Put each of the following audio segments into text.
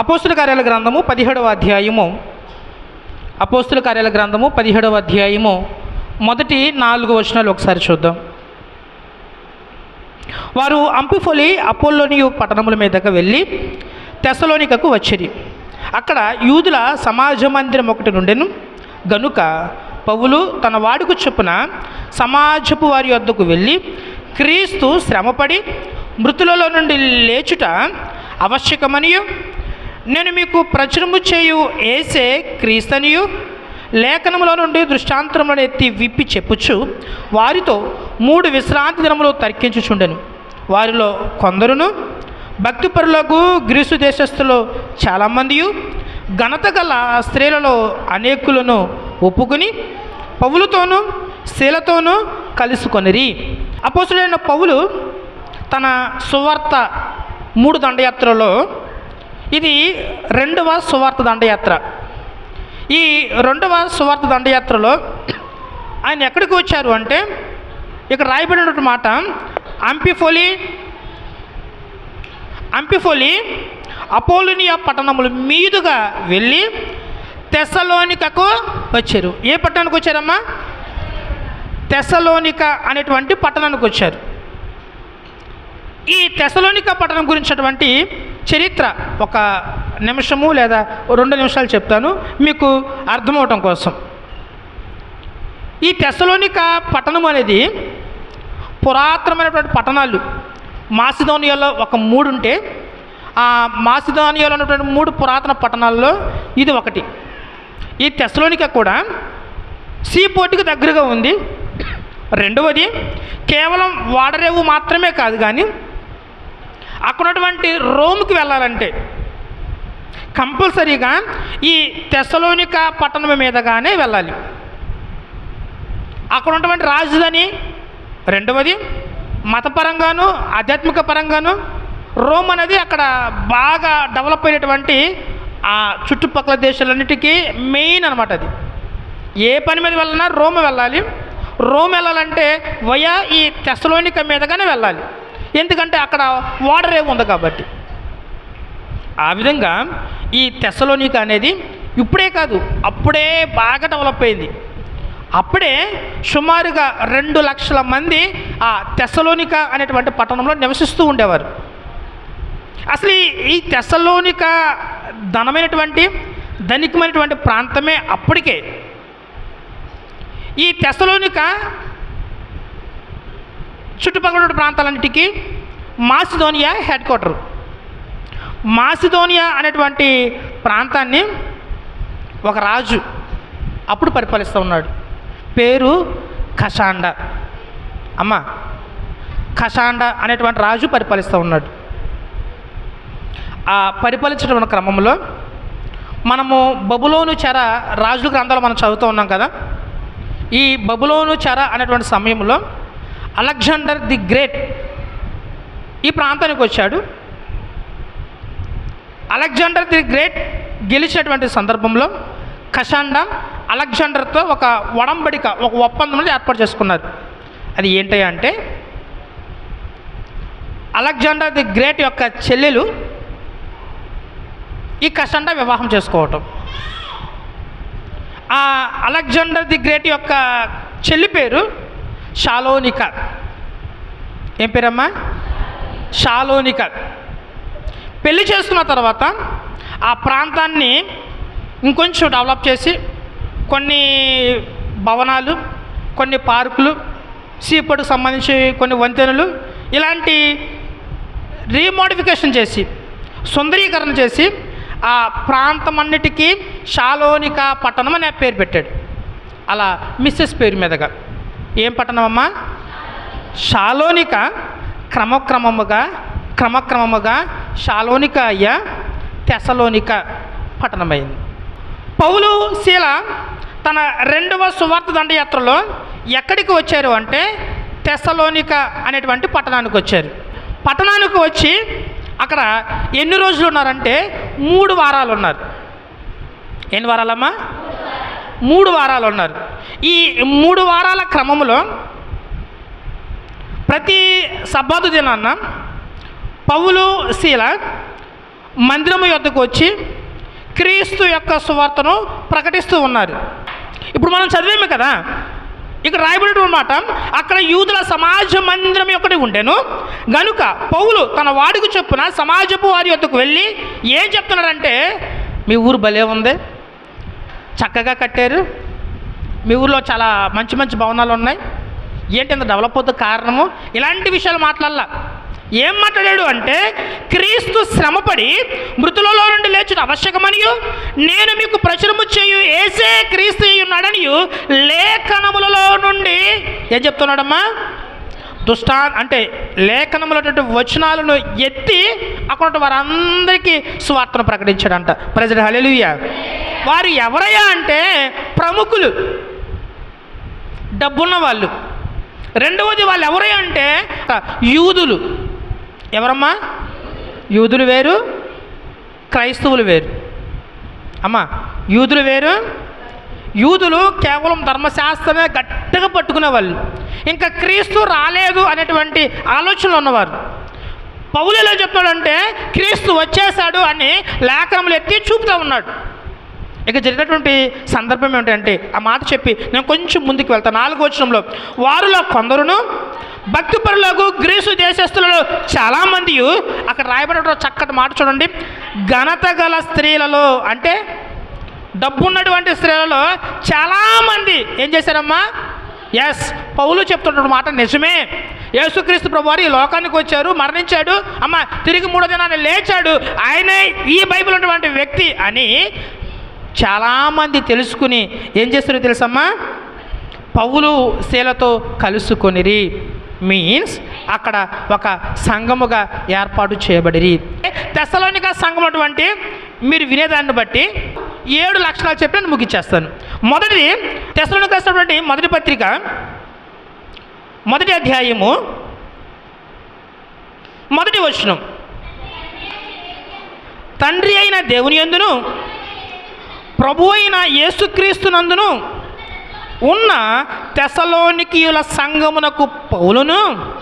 అపోస్తుల కార్యాల గ్రంథము పదిహేడవ అధ్యాయము. అపోస్తుల కార్యాల గ్రంథము పదిహేడవ అధ్యాయము. మొదటి నాలుగు వచనాలు ఒకసారి చూద్దాం. వారు అంపిఫొలి అపోలోనియు పట్టణముల మీదకు వెళ్ళి తెసలోనికకు వచ్చిరి. అక్కడ యూదుల సమాజ మందిరం ఒకటి నుండెను. గనుక పౌలు తన వాడుకు చొప్పున సమాజపు వారి వద్దకు వెళ్ళి క్రీస్తు శ్రమపడి మృతులలో నుండి లేచుట ఆవశ్యకమనియు? నేను మీకు ప్రచురము చేయు ఏసే క్రీస్తనియు లేఖనములో నుండి దృష్టాంతములను ఎత్తి విప్పి చెప్పుచు వారితో మూడు విశ్రాంతి దినములు తర్కించుచుండెను. వారిలో కొందరును భక్తిపరులకు గ్రీసు దేశస్థులు చాలామంది ఘనత గల స్త్రీలలో అనేకులను ఒప్పుకొని పవులతోనూ శీలతోనూ కలుసుకొనిరి. అపోసుడైన పౌలు తన సువార్త మూడు దండయాత్రలో ఇది రెండవ సువార్త దండయాత్ర. ఈ రెండవ సువార్త దండయాత్రలో ఆయన ఎక్కడికి వచ్చారు అంటే ఇక్కడ రాయబడినటువంటి మాట అంపిఫోలి అంపిఫోలి అపోలోనియా పట్టణముల మీదుగా వెళ్ళి తెసలోనికకు వచ్చారు. ఏ పట్టణానికి వచ్చారమ్మా? తెసలోనిక అనేటువంటి పట్టణానికి వచ్చారు. ఈ తెసలోనిక పట్టణం గురించినటువంటి చరిత్ర ఒక నిమిషము లేదా రెండు నిమిషాలు చెప్తాను. మీకు అర్థమవటం కోసం. ఈ తెసలోనిక పట్టణం అనేది పురాతనమైనటువంటి పట్టణాలు. మాసిదోనియాలో ఒక మూడు ఉంటే ఆ మాసిదోనియాలో ఉన్నటువంటి మూడు పురాతన పట్టణాల్లో ఇది ఒకటి. ఈ తెసలోనిక కూడా సీ పోర్టుకి దగ్గరగా ఉంది. రెండవది కేవలం వాడరేవు మాత్రమే కాదు కానీ అక్కడ ఉన్నటువంటి రోమ్కి వెళ్ళాలంటే కంపల్సరీగా ఈ తెసలోనిక పట్టణం మీదగానే వెళ్ళాలి. అక్కడ ఉన్నటువంటి రాజధాని రెండవది మతపరంగాను ఆధ్యాత్మిక పరంగాను రోమ్ అనేది అక్కడ బాగా డెవలప్ అయినటువంటి ఆ చుట్టుపక్కల దేశాలన్నిటికీ మెయిన్ అనమాట అది. ఏ పని మీద వెళ్ళినా రోమ్ వెళ్ళాలి. రోమ్ వెళ్ళాలంటే వయా ఈ తెసలోనిక మీదగానే వెళ్ళాలి. ఎందుకంటే అక్కడ వాటర్ ఏమి ఉంది కాబట్టి. ఆ విధంగా ఈ తెసలోనిక అనేది ఇప్పుడే కాదు అప్పుడే బాగా డెవలప్ అయింది. అప్పుడే సుమారుగా రెండు లక్షల మంది ఆ తెసలోనిక అనేటువంటి పట్టణంలో నివసిస్తూ ఉండేవారు. అసలు ఈ- ఈ తెసలోనిక ధనమైనటువంటి ధనికమైనటువంటి ప్రాంతమే అప్పటికే. ఈ తెసలోనిక చుట్టుపక్కల ఉన్న ప్రాంతాలన్నిటికీ మాసిదోనియా హెడ్ క్వార్టర్. మాసిదోనియా అనేటువంటి ప్రాంతాన్ని ఒక రాజు అప్పుడు పరిపాలిస్తూ ఉన్నాడు. పేరు కషాండ అమ్మ కషాండ అనేటువంటి రాజు పరిపాలిస్తూ ఉన్నాడు. ఆ పరిపాలించడం క్రమంలో మనము బబులోను చెర రాజుల గ్రంథాలు మనం చదువుతూ ఉన్నాం కదా. ఈ బబులోను చెర అనేటువంటి సమయంలో అలెగ్జాండర్ ది గ్రేట్. ఈ ప్రాంతానికి వచ్చాడు. అలెగ్జాండర్ ది గ్రేట్ గెలిచినటువంటి సందర్భంలో కషాండ అలెగ్జాండర్తో ఒక వడంబడిక ఒక ఒప్పందం ఏర్పాటు చేసుకున్నారు. అది ఏంటి అంటే అలెగ్జాండర్ ది గ్రేట్ యొక్క చెల్లెలు ఈ కషండ వివాహం చేసుకోవటం. ఆ అలెగ్జాండర్ ది గ్రేట్ యొక్క చెల్లి పేరు షాలోనిక ఏం పేరమ్మా? షాలోనిక పెళ్ళి చేసుకున్న తర్వాత ఆ ప్రాంతాన్ని ఇంకొంచెం డెవలప్ చేసి కొన్ని భవనాలు కొన్ని పార్కులు సీపోర్టుకు సంబంధించి కొన్ని వంతెనలు ఇలాంటి రీమోడిఫికేషన్ చేసి సుందరీకరణ చేసి ఆ ప్రాంతం అన్నిటికీ షాలోనిక పట్టణం అనే పేరు పెట్టాడు. అలా మిస్సెస్ పేరు మీదగా. ఏం పట్టణం అమ్మా షాలోనిక. క్రమక్రమముగా క్రమక్రమముగా షాలోనిక అయ్య తెసలోనిక పట్టణమైంది. పౌలు శీల తన రెండవ సువార్త దండయాత్రలో ఎక్కడికి వచ్చారు అంటే తెసలోనిక అనేటువంటి పట్టణానికి వచ్చారు. పట్టణానికి వచ్చి అక్కడ ఎన్ని రోజులు ఉన్నారంటే మూడు వారాలు ఉన్నారు. ఎన్ని వారాలమ్మా? మూడు వారాలు ఉన్నారు. ఈ మూడు వారాల క్రమంలో ప్రతి సబ్బాదు దినాన్న పౌలు శీల మందిరము యొద్దకు వచ్చి క్రీస్తు యొక్క సువార్తను ప్రకటిస్తూ ఉన్నారు. ఇప్పుడు మనం చదివేమే కదా? ఇక్కడ రాయబడినటువంటి మాట అక్కడ యూదుల సమాజ మందిరం ఒకటి ఉండెను. గనుక పౌలు తన వాడికి చొప్పున సమాజపు వారి యొద్దకు వెళ్ళి ఏం చెప్తున్నాడంటే మీ ఊరు భలే ఉంది చక్కగా కట్టారు. మీ ఊర్లో చాలా మంచి మంచి భవనాలు ఉన్నాయి. ఏంటి ఇంత డెవలప్ అవుతుంది కారణము? ఇలాంటి విషయాలు మాట్లాడాల. ఏం మాట్లాడాడు అంటే క్రీస్తు శ్రమపడి మృతులలో నుండి లేచుట ఆవశ్యకమనియు నేను మీకు ప్రచురము చేయు ఏసే క్రీస్తు ఉన్నాడని లేఖనములలో నుండి ఏం చెప్తున్నాడమ్మా? దుష్టా అంటే లేఖనములటువంటి వచనాలను ఎత్తి అక్కడ వారందరికీ సువార్తను ప్రకటించాడంట. ప్రజలు హలెలుయ వారు ఎవరయ్యా అంటే ప్రముఖులు. డబ్బున్న వాళ్ళు రెండవది వాళ్ళు ఎవరై అంటే యూదులు. ఎవరమ్మా? యూదులు వేరు క్రైస్తవులు వేరు. అమ్మా యూదులు వేరు యూదులు కేవలం ధర్మశాస్త్రమే గట్టిగా పట్టుకునే వాళ్ళు ఇంకా క్రీస్తు రాలేదు అనేటువంటి ఆలోచనలు ఉన్నవారు. పౌలు ఎలా చెప్తాడంటే క్రీస్తు వచ్చేసాడు అని లేఖనములు ఎత్తి చూపుతూ ఉన్నాడు. ఇక జరిగినటువంటి సందర్భం ఏమిటంటే ఆ మాట చెప్పి నేను కొంచెం ముందుకు వెళ్తాను నాలుగు వచనంలో వారిలో కొందరును భక్తిపరులకు గ్రీసు దేశస్తులలో చాలామంది అక్కడ రాయబడిన చక్కటి మాట చూడండి ఘనత గల స్త్రీలలో అంటే డబ్బున్నటువంటి స్త్రీలలో చాలామంది ఏం చేశారమ్మా? ఎస్ పౌలు చెప్తున్న మాట నిజమే. యేసుక్రీస్తు ప్రభువారు ఈ లోకానికి వచ్చారు మరణించాడు. అమ్మ తిరిగి మూడో దినాన్ని లేచాడు. ఆయనే ఈ బైబిల్ ఉన్నటువంటి వ్యక్తి అని చాలామంది తెలుసుకుని ఏం చేస్తారు తెలుసమ్మా? పౌలు శీలతో కలుసుకొనిరి. మీన్స్ అక్కడ ఒక సంఘముగా ఏర్పాటు చేయబడిరి. తెసలోనిక సంఘం అటువంటి మీరు వినేదాన్ని బట్టి ఏడు లక్షణాలు చెప్పి నేను ముగించేస్తాను మొదటిది తెసలోనిక రాసినటువంటి మొదటి పత్రిక మొదటి అధ్యాయము మొదటి వచనం. తండ్రి అయిన దేవుని ఎందును ప్రభు అయిన యేసుక్రీస్తునందును ఉన్న తెసలోనికియుల సంగమునకు పౌలును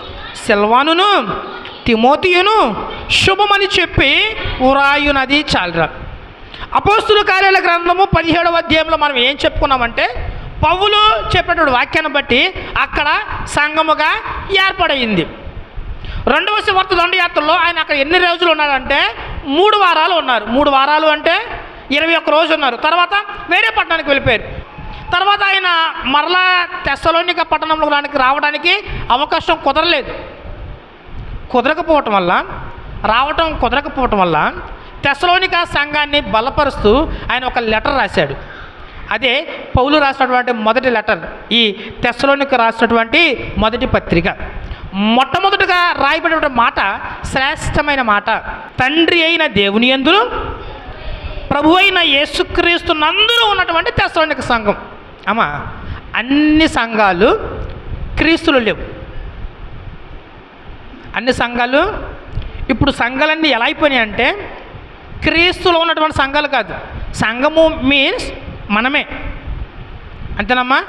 సిల్వానును తిమోతియును శుభమని చెప్పి ఉరాయునది చాలరా. అపోస్తుల కార్యాల గ్రంథము పదిహేడవ అధ్యాయంలో మనం ఏం చెప్పుకున్నామంటే పౌలు చెప్పినటువంటి వాక్యాన్ని బట్టి అక్కడ సంఘముగా ఏర్పడయింది. రెండవ శివర్త దండయాత్రలో ఆయన అక్కడ ఎన్ని రోజులు ఉన్నారంటే మూడు వారాలు ఉన్నారు. మూడు వారాలు అంటే ఇరవై ఒక్క రోజు ఉన్నారు. తర్వాత వేరే పట్టణానికి వెళ్ళిపోయారు. తర్వాత ఆయన మరలా తెస్సలోనిక పట్టణంలోకి రావడానికి అవకాశం కుదరలేదు. కుదరకపోవటం వల్ల రావటం కుదరకపోవటం వల్ల తెసలోనిక సంఘాన్ని బలపరుస్తూ ఆయన ఒక లెటర్ రాశాడు. అదే పౌలు రాసినటువంటి మొదటి లెటర్ ఈ తెస్సలోనికి రాసినటువంటి మొదటి పత్రిక. మొట్టమొదటిగా రాయబడిన మాట శ్రేష్టమైన మాట. తండ్రి అయిన దేవుని ఎందును ప్రభు అయిన యేసుక్రీస్తు నందులో ఉన్నటువంటి తెస్సలోనిక సంఘం. అమ్మా అన్ని సంఘాలు క్రీస్తులు లేవు. అన్ని సంఘాలు ఇప్పుడు సంఘాలన్నీ ఎలా అయిపోయినాయి అంటే క్రీస్తులో ఉన్నటువంటి సంఘాలు కాదు. సంఘము మీన్స్ మనమే. అంతేనమ్మా?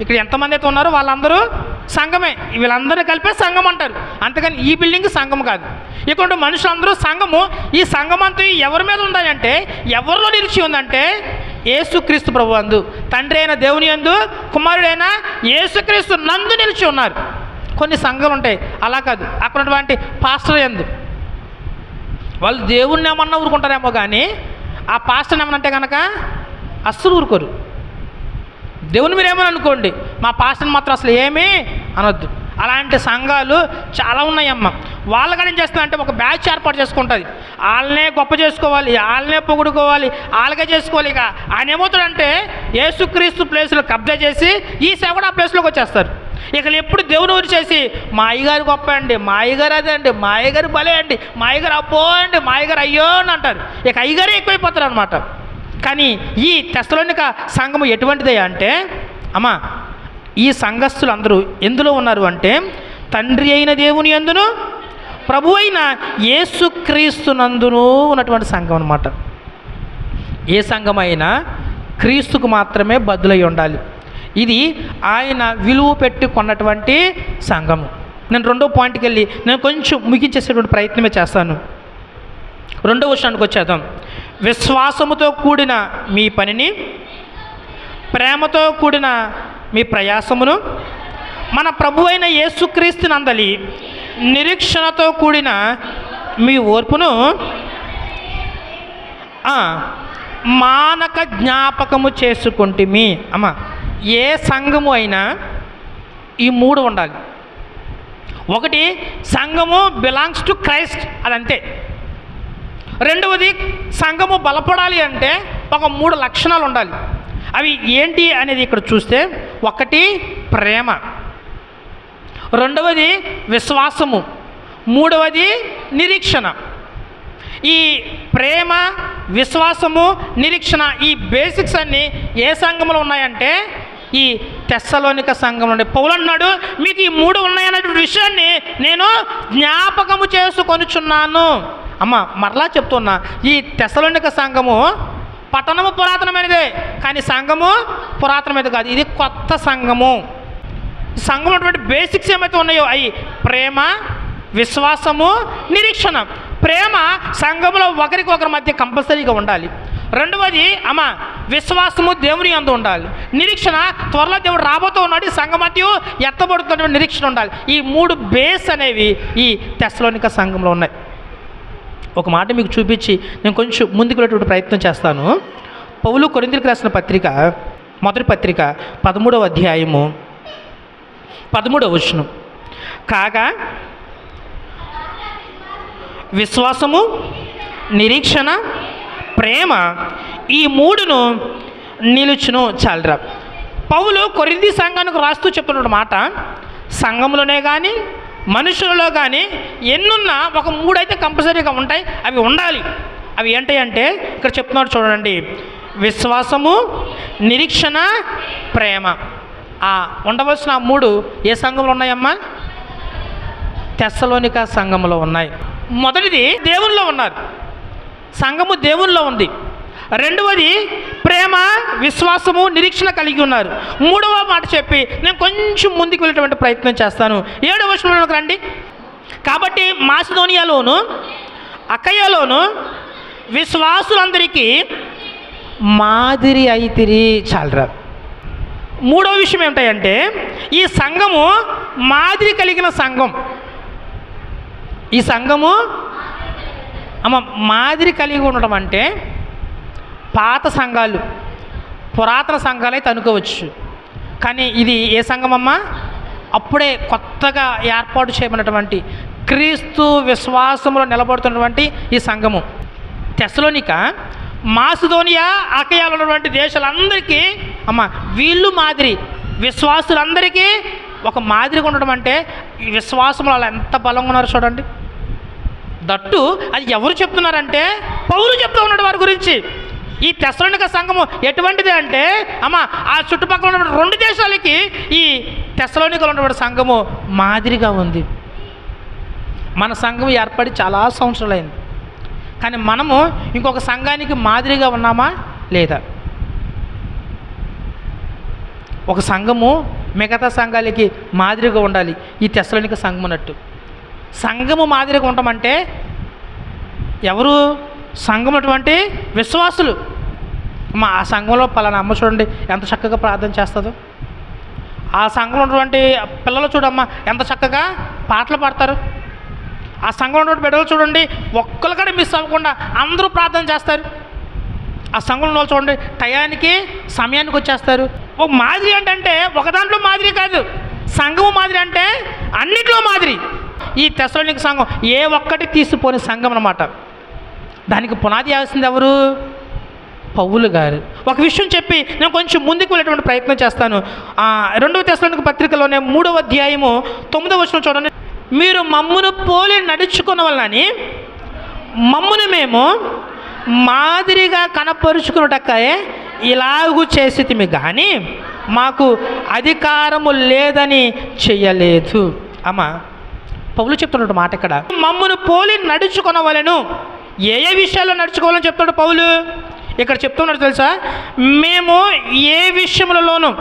ఇక్కడ ఎంతమంది అయితే ఉన్నారో వాళ్ళందరూ సంఘమే. వీళ్ళందరూ కలిపే సంఘం అంటారు. అంతకని ఈ బిల్డింగ్ సంఘం కాదు. ఇక్కడ మనుషులందరూ సంఘము. ఈ సంఘం అంతా ఎవరి మీద ఉండాలంటే ఎవరిలో నిలిచి ఉందంటే ఏసుక్రీస్తు ప్రభు అందు. తండ్రి అయిన దేవుని అందు కుమారుడైన ఏసుక్రీస్తు నందు నిలిచి ఉన్నారు. కొన్ని సంఘాలు ఉంటాయి అలా కాదు. అక్కడ ఉన్నటువంటి పాస్టర్ ఎందు వాళ్ళు దేవుణ్ణి ఏమన్నా ఊరుకుంటారేమో కానీ ఆ పాస్టర్ని ఏమనంటే కనుక అస్సలు ఊరుకోరు. దేవుని మీరు ఏమని అనుకోండి మా పాస్టర్ని మాత్రం అసలు ఏమీ అనొద్దు. అలాంటి సంఘాలు చాలా ఉన్నాయమ్మ. వాళ్ళకి ఏం చేస్తుందంటే ఒక బ్యాచ్ ఏర్పాటు చేసుకుంటుంది. వాళ్ళనే గొప్ప చేసుకోవాలి వాళ్ళనే పొగుడుకోవాలి వాళ్ళకే చేసుకోవాలి ఇక. ఆయన ఏమవుతాడంటే యేసుక్రీస్తు ప్లేసులు కబ్జా చేసి ఈ సేవడు ఆ ప్లేస్లోకి వచ్చేస్తారు. ఇక ఎప్పుడు దేవుని ఊరి చేసి మా అయ్యగారు గొప్ప అండి మా అయ్యగారు అదే అండి మా అయ్యగారు భలే అండి మా అయ్యగారు అబ్బో అండి మా అయ్యగారు అయ్యో అని అంటారు. ఇక అయ్యగారే ఎక్కువైపోతారు అనమాట కానీ ఈ తెస్తలోనిక సంఘము ఎటువంటిదే అంటే అమ్మా ఈ సంఘస్థులు అందరూ ఎందులో ఉన్నారు అంటే తండ్రి అయిన దేవుని ఎందును ప్రభు అయిన యేసుక్రీస్తునందును ఉన్నటువంటి సంఘం అనమాట ఏ సంఘమైనా క్రీస్తుకు మాత్రమే బదులై ఉండాలి. ఇది ఆయన విలువ పెట్టి కొన్నటువంటి సంఘము. నేను రెండో పాయింట్కి వెళ్ళి నేను కొంచెం ముగించేసేటువంటి ప్రయత్నమే చేస్తాను. రెండవ విషయానికి వచ్చేద్దాం. విశ్వాసముతో కూడిన మీ పనిని ప్రేమతో కూడిన మీ ప్రయాసమును మన ప్రభు అయిన యేసుక్రీస్తు నందలి నిరీక్షణతో కూడిన మీ ఓర్పును మానక జ్ఞాపకము చేసుకుంటుమి. అమ్మ ఏ సంఘము అయినా ఈ మూడు ఉండాలి. ఒకటి సంఘము బిలాంగ్స్ టు క్రైస్ట్ అదంతే రెండవది సంఘము బలపడాలి అంటే ఒక మూడు లక్షణాలు ఉండాలి. అవి ఏంటి అనేది ఇక్కడ చూస్తే ఒకటి ప్రేమ. రెండవది విశ్వాసము. మూడవది నిరీక్షణ. ఈ ప్రేమ విశ్వాసము నిరీక్షణ ఈ బేసిక్స్ అన్నీ ఏ సంఘంలో ఉన్నాయంటే ఈ తెస్సలోనిక సంఘం నుండి. పౌలన్నాడు మీకు ఈ మూడు ఉన్నాయన్నటువంటి విషయాన్ని నేను జ్ఞాపకము చేసుకొనుచున్నాను. అమ్మ మరలా చెప్తున్నా ఈ తెస్సలోనిక సంఘము పట్టణము పురాతనమైనదే కానీ సంఘము పురాతనమైనది కాదు. ఇది కొత్త సంఘము. సంఘం ఉన్నటువంటి బేసిక్స్ ఏమైతే ఉన్నాయో అవి ప్రేమ విశ్వాసము నిరీక్షణ. ప్రేమ సంఘంలో ఒకరికి ఒకరి మధ్య కంపల్సరీగా ఉండాలి. రెండవది అమ్మ విశ్వాసము దేవుని అందు ఉండాలి. నిరీక్షణ త్వరలో దేవుడు రాబోతూ ఉన్నాడు. ఈ సంఘం మధ్య ఎత్తబడుతున్నటువంటి నిరీక్షణ ఉండాలి. ఈ మూడు బేస్ అనేవి ఈ తెస్సలోనిక సంఘంలో ఉన్నాయి. ఒక మాట మీకు చూపించి నేను కొంచెం ముందుకు వెళ్ళేటువంటి ప్రయత్నం చేస్తాను. పౌలు కొరిందులకు రాసిన పత్రిక మొదటి పత్రిక పదమూడవ అధ్యాయము పదమూడవ వచనం. కాగా విశ్వాసము నిరీక్షణ ప్రేమ ఈ మూడును నిలుచును చాలరా. పౌలు కొరింది సంఘానికి రాస్తూ చెప్తున్న మాట సంఘంలోనే కానీ మనుషులలో కానీ ఎన్నున్నా ఒక మూడైతే కంపల్సరీగా ఉంటాయి అవి ఉండాలి. అవి ఏంటంటే ఇక్కడ చెప్తున్నాడు చూడండి విశ్వాసము నిరీక్షణ ప్రేమ. ఆ ఉండవలసిన ఆ మూడు ఏ సంఘంలో ఉన్నాయమ్మా? తెస్సలోనిక సంఘములో ఉన్నాయి. మొదటిది దేవుల్లో ఉన్నారు. సంఘము దేవుల్లో ఉంది. రెండవది ప్రేమ విశ్వాసము నిరీక్షణ కలిగి ఉన్నారు. మూడవ మాట చెప్పి నేను కొంచెం ముందుకు వెళ్ళేటువంటి ప్రయత్నం చేస్తాను. ఏడవ శ్లోకంలోకి రండి. కాబట్టి మాసిదోనియాలోను అకయ్యలోను విశ్వాసులందరికీ మాదిరి అయితిరి చాలరా. మూడో విషయం ఏమిటంటే ఈ సంఘము మాదిరి కలిగిన సంఘం. ఈ సంఘము అమ్మ మాదిరి కలిగి ఉండడం అంటే పాత సంఘాలు పురాతన సంఘాలు అయితే అనుకోవచ్చు కానీ ఇది ఏ సంఘం అమ్మా అప్పుడే కొత్తగా ఏర్పాటు చేయబడినటువంటి క్రీస్తు విశ్వాసంలో నిలబడుతున్నటువంటి ఈ సంఘము. తెసలోనిక మాసుధోనియా ఆకయాలు ఉన్నటువంటి దేశాలందరికీ అమ్మ వీళ్ళు మాదిరి విశ్వాసులందరికీ ఒక మాదిరిగా ఉండడం అంటే విశ్వాసంలో వాళ్ళు ఎంత బలంగా ఉన్నారు చూడండి. దట్టు అది ఎవరు చెప్తున్నారంటే పౌరు చెప్తూ ఉన్నాడు వారి గురించి. ఈ తెసలోనిక సంఘము ఎటువంటిది అంటే అమ్మ ఆ చుట్టుపక్కల ఉన్న రెండు దేశాలకి ఈ తెసలోనికలు ఉన్నటువంటి సంఘము మాదిరిగా ఉంది. మన సంఘం ఏర్పడి చాలా సంవత్సరాలైంది. కానీ మనము ఇంకొక సంఘానికి మాదిరిగా ఉన్నామా? లేదా? ఒక సంఘము మిగతా సంఘాలకి మాదిరిగా ఉండాలి. ఈ తెసలోనిక సంఘం అన్నట్టు సంఘము మాదిరిగా ఉండమంటే ఎవరు? సంఘం అటువంటి విశ్వాసులు. మా ఆ సంఘంలో పలానా అమ్మ చూడండి ఎంత చక్కగా ప్రార్థన చేస్తుందో. ఆ సంఘంలో ఉన్నటువంటి పిల్లలు చూడమ్మా ఎంత చక్కగా పాటలు పాడతారు. ఆ సంఘంలో ఉన్నటువంటి బిడ్డలు చూడండి ఒక్కరు కూడా మిస్ అవ్వకుండా అందరూ ప్రార్థన చేస్తారు. ఆ సంఘంలో వాళ్ళు చూడండి టయానికి సమయానికి వచ్చేస్తారు. ఒక మాదిరి ఏంటంటే ఒక దాంట్లో మాదిరి కాదు. సంఘము మాదిరి అంటే అన్నిట్లో మాదిరి. ఈ తెసలోనిక సంఘం ఏ ఒక్కటి తీసిపోని సంఘం అన్నమాట. దానికి పునాది వేసింది ఎవరు? పౌలు గారు. ఒక విషయం చెప్పి నేను కొంచెం ముందుకు వెళ్ళేటువంటి ప్రయత్నం చేస్తాను. రెండవ తెసలోనిక పత్రికలోనే మూడవ అధ్యాయము తొమ్మిదవ వచ్చిన చూడండి. మీరు మమ్మును పోలి నడుచుకున్న వలనని మమ్మును మేము మాదిరిగా కనపరుచుకున్నటక్కే ఇలాగు చేసితిమి కానీ మాకు అధికారము లేదని చెయ్యలేదు. అమ్మ పౌలు చెప్తున్నట్టు మాట ఇక్కడ మమ్మను పోలి నడుచుకొనవలను. ఏ ఏ విషయాల్లో నడుచుకోవాలని చెప్తాడు పౌలు? ఇక్కడ చెప్తున్నారు తెలుసా? మేము ఏ విషయములలోనూ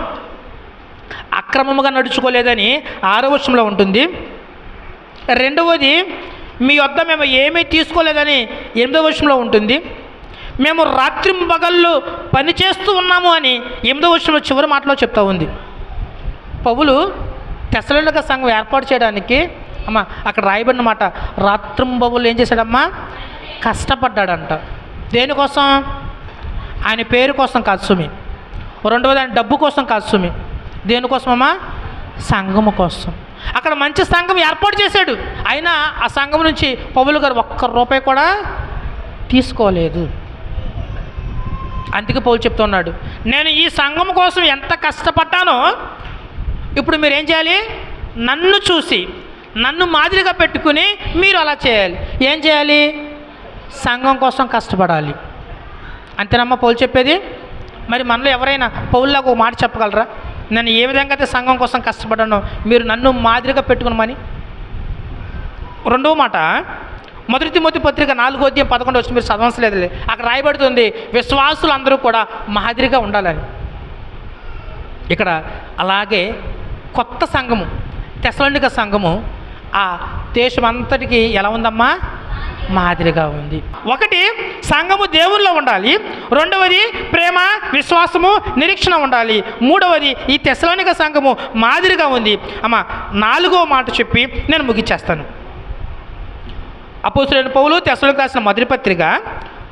అక్రమముగా నడుచుకోలేదని ఆరో వచనంలో ఉంటుంది. రెండవది మీ వద్ద మేము ఏమీ తీసుకోలేదని ఎనిమిదో వర్షంలో ఉంటుంది. మేము రాత్రి పగళ్ళు పనిచేస్తూ ఉన్నాము అని ఎనిమిదో వర్షంలో చివరి మాటలో చెప్తా ఉంది. పౌలు తెసలక సంఘం ఏర్పాటు చేయడానికి అమ్మ అక్కడ రాయబడిన మాట రాత్రింబవులు ఏం చేశాడమ్మా? కష్టపడ్డాడంట. దేనికోసం? ఆయన పేరు కోసం కాదు సుమి. రెండవది ఆయన డబ్బు కోసం కాదు సుమి. దేనికోసమమ్మా? సంఘము కోసం. అక్కడ మంచి సంఘం ఏర్పాటు చేశాడు. అయినా ఆ సంఘం నుంచి పౌలు గారు ఒక్క రూపాయి కూడా తీసుకోలేదు. అందుకే పౌలు చెప్తున్నాడు నేను ఈ సంఘం కోసం ఎంత కష్టపడ్డానో ఇప్పుడు మీరు ఏం చేయాలి? నన్ను చూసి నన్ను మాదిరిగా పెట్టుకుని మీరు అలా చేయాలి. ఏం చేయాలి? సంఘం కోసం కష్టపడాలి. అంతేనమ్మా పౌలు చెప్పేది? మరి మనలో ఎవరైనా పౌల్లాగా ఒక మాట చెప్పగలరా? నేను ఏ విధంగా అయితే సంఘం కోసం కష్టపడ్డానో మీరు నన్ను మాదిరిగా పెట్టుకునమని రెండవ మాట మొదటి మొదటి పత్రిక నాలుగో అధ్యాయం పదకొండు వచ్చి మీరు చదవలేదులే అక్కడ రాయబడుతుంది విశ్వాసులు అందరూ కూడా మాదిరిగా ఉండాలని. ఇక్కడ అలాగే కొత్త సంఘము తెసలండిక సంఘము ఆ దేశం అంతటికి ఎలా ఉందమ్మా? మాదిరిగా ఉంది. ఒకటి సంఘము దేవుల్లో ఉండాలి. రెండవది ప్రేమ విశ్వాసము నిరీక్షణ ఉండాలి. మూడవది ఈ తెసలోనిక సంఘము మాదిరిగా ఉంది. అమ్మ నాలుగో మాట చెప్పి నేను ముగిచ్చేస్తాను. అపోసులైన పౌలు తెసలోనికి రాసిన మొదటి పత్రిక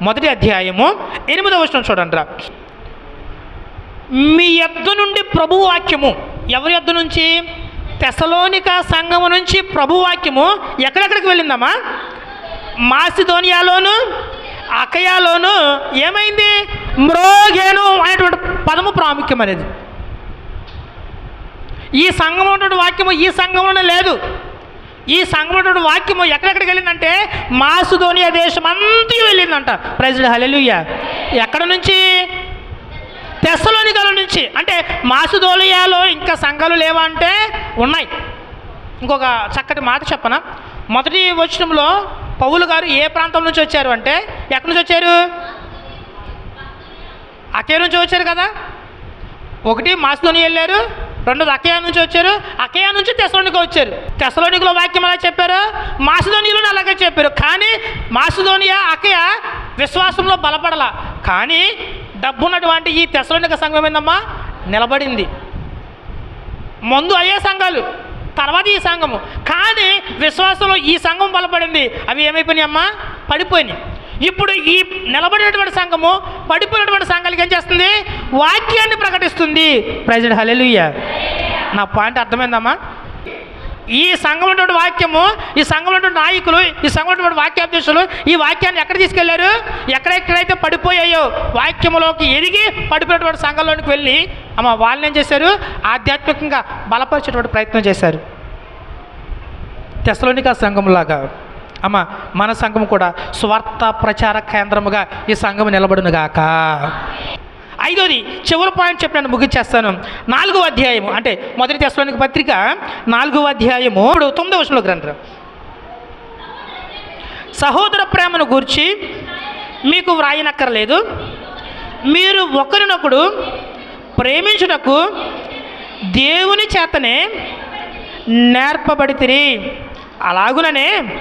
మొదటి అధ్యాయము ఎనిమిదవ వచనం చూడండి రా. మీ యొద్ద నుండి ప్రభు వాక్యము ఎవరి యొద్ద నుంచి? తెసలోనిక సంఘము నుంచి ప్రభు వాక్యము ఎక్కడెక్కడికి వెళ్ళిందమ్మా? మాసిధోనియాలోను అకయాలోను ఏమైంది? మ్రోగేను అనేటువంటి పదము ప్రాముఖ్యమైనది. ఈ సంఘం ఉన్నటువంటి వాక్యము ఈ సంఘంలోనే లేదు. ఈ సంఘం ఉన్నటువంటి వాక్యము ఎక్కడెక్కడికి వెళ్ళిందంటే మాసుధోనియ దేశం అంతా వెళ్ళిందంట ప్రెసిడెంట్ హలెలుయ్య ఎక్కడ నుంచి? తెస్సలోనికల నుంచి. అంటే మాసుదోలియాలో ఇంకా సంఘాలు లేవా అంటే ఉన్నాయి. ఇంకొక చక్కటి మాట చెప్పన? మొదటి వచనంలో పౌలు గారు ఏ ప్రాంతం నుంచి వచ్చారు అంటే ఎక్కడి నుంచి వచ్చారు? అకే నుంచి వచ్చారు కదా? ఒకటి మాస్లోని వెళ్ళారు రెండోది అకయా నుంచి వచ్చారు. అకయా నుంచి తెసలోనికి వచ్చారు. తెసలోనికలో వాక్యం అలా చెప్పారు? మాసిధోనియలో అలాగే చెప్పారు. కానీ మాసిధోనియా అకయ విశ్వాసంలో బలపడలా. కానీ డబ్బున్నటువంటి ఈ తెసలోనిక సంఘం ఏందమ్మా? నిలబడింది. ముందు అయ్యే సంఘాలు. తర్వాత ఈ సంఘము. కానీ విశ్వాసంలో ఈ సంఘం బలపడింది. అవి ఏమైపోయినాయి అమ్మా? పడిపోయినాయి. ఇప్పుడు ఈ నిలబడినటువంటి సంఘము పడిపోయినటువంటి సంఘాలకి ఏం చేస్తుంది? వాక్యాన్ని ప్రకటిస్తుంది. ప్రజెంట్ హలెలుయ్య నా పాయింట్ అర్థమైందమ్మా ఈ సంఘం వాక్యము ఈ సంఘంలో నాయకులు ఈ సంఘంలో వాక్యాధ్యక్షులు ఈ వాక్యాన్ని ఎక్కడ తీసుకెళ్ళారు? ఎక్కడెక్కడైతే పడిపోయాయో వాక్యములోకి ఎదిగి పడిపోయినటువంటి సంఘంలోనికి వెళ్ళి అమ్మ వాళ్ళని ఏం చేశారు? ఆధ్యాత్మికంగా బలపరిచేటువంటి ప్రయత్నం చేశారు. తెసలోనిక సంఘంలాగా అమ్మ మన సంఘం కూడా స్వార్థ ప్రచార కేంద్రముగా ఈ సంఘం నిలబడునుగాక. ఐదోది చివరి పాయింట్ చెప్పినాను ముగించేస్తాను. నాలుగో అధ్యాయము అంటే మొదటి తెసలోనికి పత్రిక నాలుగో అధ్యాయము ఇప్పుడు తొమ్మిదో వర్షంలో గ్రంథం సహోదర ప్రేమను గూర్చి మీకు వ్రాయనక్కర్లేదు. మీరు ఒకరినొకడు ప్రేమించుటకు దేవుని చేతనే నేర్పబడితిరి. అలాగుననే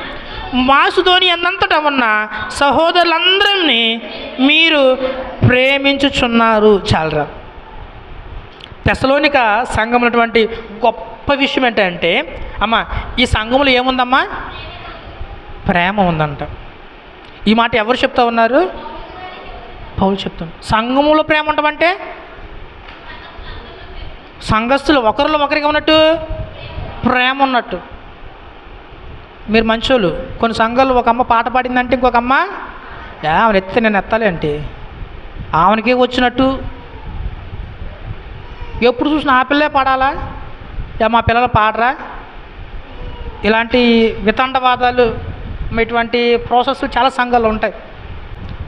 మాసుధోని అన్నంతటా ఉన్న సహోదరులందరినీ మీరు ప్రేమించుచున్నారు. చాలరా. తెసలోనిక సంఘం ఉన్నటువంటి గొప్ప విషయం ఏంటంటే అమ్మ ఈ సంఘంలో ఏముందమ్మా? ప్రేమ ఉందంట. ఈ మాట ఎవరు చెప్తా ఉన్నారు? పౌలు చెప్తాను సంఘములో ప్రేమ ఉండమంటే? సంఘస్థులు ఒకరిలో ఒకరికి ఉన్నట్టు ప్రేమ ఉన్నట్టు. మీరు మంచోళ్ళు. కొన్ని సంఘాలు ఒక అమ్మ పాట పాడిందంటే ఇంకొక అమ్మ "ఏ, ఆమెను ఎత్తే నేను ఎత్తాలే అంటే. ఆమెకి వచ్చినట్టు. ఎప్పుడు చూసినా ఆ పిల్లే పాడాలా? ఏ మా పిల్లలు పాడరా? ఇలాంటి వితండవాదాలు ఇటువంటి ప్రాసెస్ చాలా సంఘాలు ఉంటాయి.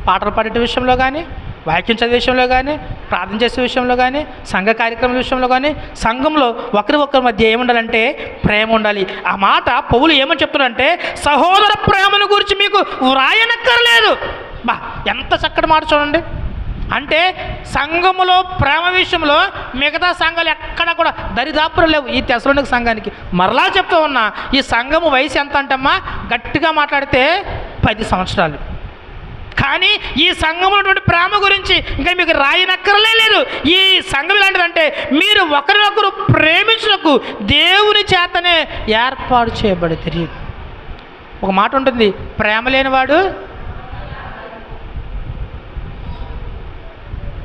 పాటలు పాడే విషయంలో కానీ వాక్యం చదివే విషయంలో కానీ ప్రార్థన చేసే విషయంలో కానీ సంఘ కార్యక్రమం విషయంలో కానీ సంఘంలో ఒకరి ఒకరి మధ్య ఏముండాలంటే ప్రేమ ఉండాలి. ఆ మాట పౌలు ఏమని చెప్తున్నారంటే సహోదర ప్రేమను గురించి మీకు వ్రాయనక్కర్లేదు. బా ఎంత చక్కటి మాట చూడండి. అంటే సంఘములో ప్రేమ విషయంలో మిగతా సంఘాలు ఎక్కడ కూడా దరిదాపులు లేవు ఈ తెసలోనికి సంఘానికి. మరలా చెప్తూ ఉన్నా ఈ సంఘము వయసు ఎంత అంటమ్మా గట్టిగా మాట్లాడితే పది సంవత్సరాలు. కానీ ఈ సంఘములటువంటి ప్రేమ గురించి ఇంకా మీకు రాయనక్కరలే లేదు. ఈ సంఘం ఎలాంటిదంటే మీరు ఒకరినొకరు ప్రేమించినకు దేవుని చేతనే ఏర్పాటు చేయబడి తెలియదు ఒక మాట ఉంటుంది ప్రేమ లేనివాడు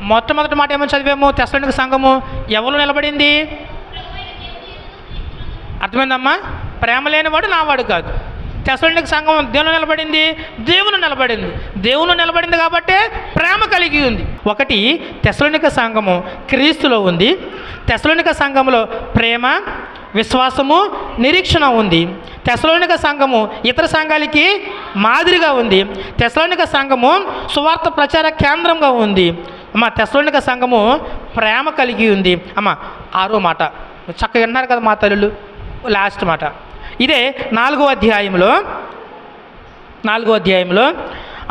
మొట్టమొదటి మాట ఏమో చదివాము? తెసలనికి సంఘము ఎవరు నిలబడింది? అర్థమైందమ్మా? ప్రేమ లేనివాడు నావాడు కాదు. తెసలోనికి సంఘం దేవుని నిలబడింది దేవుని నిలబడింది. దేవుని నిలబడింది కాబట్టే ప్రేమ కలిగి ఉంది. ఒకటి తెసలోనిక సంఘము క్రీస్తులో ఉంది. తెసలోనిక సంఘములో ప్రేమ విశ్వాసము నిరీక్షణ ఉంది. తెసలోనిక సంఘము ఇతర సంఘాలకి మాదిరిగా ఉంది. తెసలోనిక సంఘము సువార్త ప్రచార కేంద్రంగా ఉంది. అమ్మ తెసలోనిక సంఘము ప్రేమ కలిగి ఉంది. అమ్మ ఆరో మాట. చక్కగా విన్నారు కదా మా తల్లులు? లాస్ట్ మాట. ఇదే నాలుగో అధ్యాయంలో నాలుగో అధ్యాయంలో.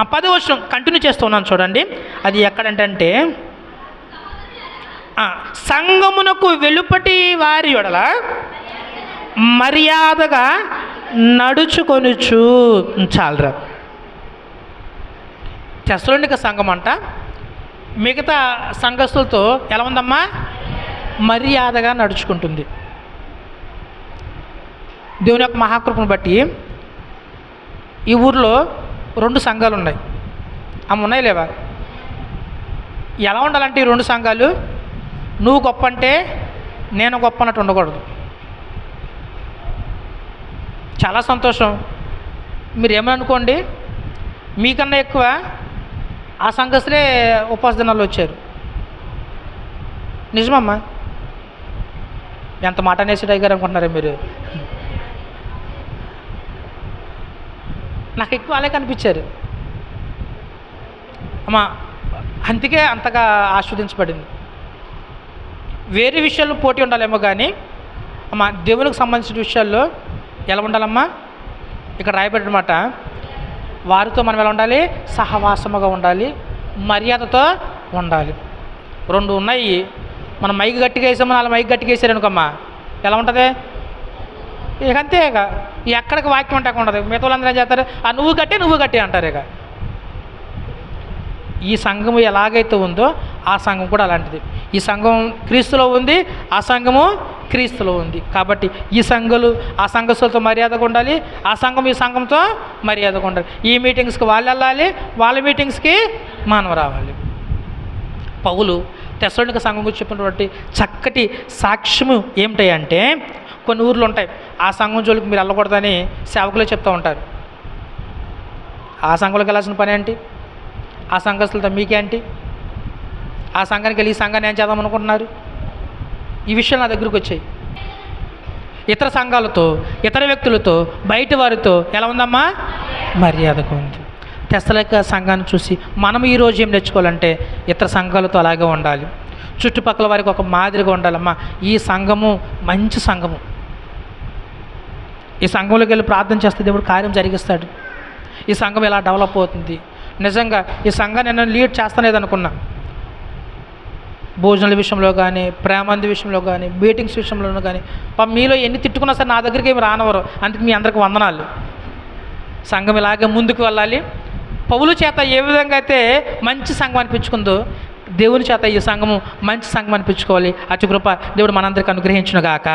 ఆ పదో వచనం కంటిన్యూ చేస్తున్నాను చూడండి. అది ఎక్కడంటే సంగమునకు వెలుపటి వారి యొడల మర్యాదగా నడుచుకొనుచు. చాలరా. తెసలోనిక సంఘం అంట మిగతా సంఘస్థులతో ఎలా ఉందమ్మా? మర్యాదగా నడుచుకుంటుంది. దేవుని యొక్క మహాకృపను బట్టి ఈ ఊర్లో రెండు సంఘాలు ఉన్నాయి. అవి ఉన్నాయి లేవా? ఎలా ఉండాలంటే ఈ రెండు సంఘాలు? నువ్వు గొప్ప అంటే నేను గొప్ప అన్నట్టు ఉండకూడదు. చాలా సంతోషం. మీరు ఏమనుకోండి మీకన్నా ఎక్కువ ఆ సంఘస్థులే ఉపవాస దినాలు వచ్చారు. నిజమమ్మా? ఎంత మాట అనేసి గారు అనుకుంటున్నారా మీరు? నాకు ఎక్కువ అలాగే కనిపించారు. అమ్మా అందుకే అంతగా ఆస్వాదించబడింది. వేరే విషయాల్లో పోటీ ఉండాలేమో కానీ అమ్మా దేవునికి సంబంధించిన విషయాల్లో ఎలా ఉండాలమ్మా? ఇక్కడ రాయబడినమాట వారితో మనం ఎలా ఉండాలి? సహవాసముగా ఉండాలి మర్యాదతో ఉండాలి. రెండు ఉన్నాయి. మనం మైక్ గట్టిగా వేసాము? నాలుగు మైక్ గట్టిగా వేసారనుకోమ్మా ఎలా ఉంటుంది? ఇక అంతే ఇక. ఎక్కడికి వాక్యం ఉంటాక ఉండదు. మిగతా వాళ్ళందరూ ఏం చేస్తారు? ఆ నువ్వు కట్టే నువ్వు కట్టే అంటారు ఇక. ఈ సంఘము ఎలాగైతే ఉందో ఆ సంఘం కూడా అలాంటిది. ఈ సంఘం క్రీస్తులో ఉంది ఆ సంఘము క్రీస్తులో ఉంది. కాబట్టి ఈ సంఘాలు ఆ సంఘస్థులతో మర్యాదగా ఉండాలి ఆ సంఘం ఈ సంఘంతో మర్యాదగా ఉండాలి. ఈ మీటింగ్స్కి వాళ్ళు వెళ్ళాలి వాళ్ళ మీటింగ్స్కి మనం రావాలి. పౌలు తెసలోనిక సంఘం గురించి చెప్పినటువంటి చక్కటి సాక్ష్యము ఏమిటాయంటే కొన్ని ఊర్లు ఉంటాయి. ఆ సంఘం జోలికి మీరు వెళ్ళకూడదని సేవకులే చెప్తూ ఉంటారు. ఆ సంఘంలోకి వెళ్ళాల్సిన పని ఏంటి? ఆ సంఘస్థులతో మీకేంటి? ఆ సంఘానికి వెళ్ళి ఈ సంఘాన్ని ఏం చేద్దాం అనుకుంటున్నారు? ఈ విషయాలు నా దగ్గరకు వచ్చాయి. ఇతర సంఘాలతో ఇతర వ్యక్తులతో బయట వారితో ఎలా ఉందమ్మా? మర్యాదగా ఉంది. తెస్తలేక సంఘాన్ని చూసి మనం ఈరోజు ఏం నేర్చుకోవాలంటే ఇతర సంఘాలతో అలాగే ఉండాలి. చుట్టుపక్కల వారికి ఒక మాదిరిగా ఉండాలమ్మా. ఈ సంఘము మంచి సంఘము. ఈ సంఘంలోకి వెళ్ళి ప్రార్థన చేస్తే దేవుడు కార్యం జరిగిస్తాడు. ఈ సంఘం ఎలా డెవలప్ అవుతుంది? నిజంగా ఈ సంఘాన్ని నేను లీడ్ చేస్తానేదనుకున్నా భోజనాల విషయంలో కానీ ప్రేమంది విషయంలో కానీ మీటింగ్స్ విషయంలో కానీ పాపం మీలో ఎన్ని తిట్టుకున్నా సరే నా దగ్గరికి ఏమి రానవరు అందుకే మీ అందరికి వందనాలు. సంఘం ఇలాగే ముందుకు వెళ్ళాలి. పౌలు చేత ఏ విధంగా అయితే మంచి సంఘం అనిపించుకుందో దేవుని చేత ఈ సంఘము మంచి సంఘం అనిపించుకోవాలి. అతి కృప దేవుడు మనందరికి అనుగ్రహించునుగాక.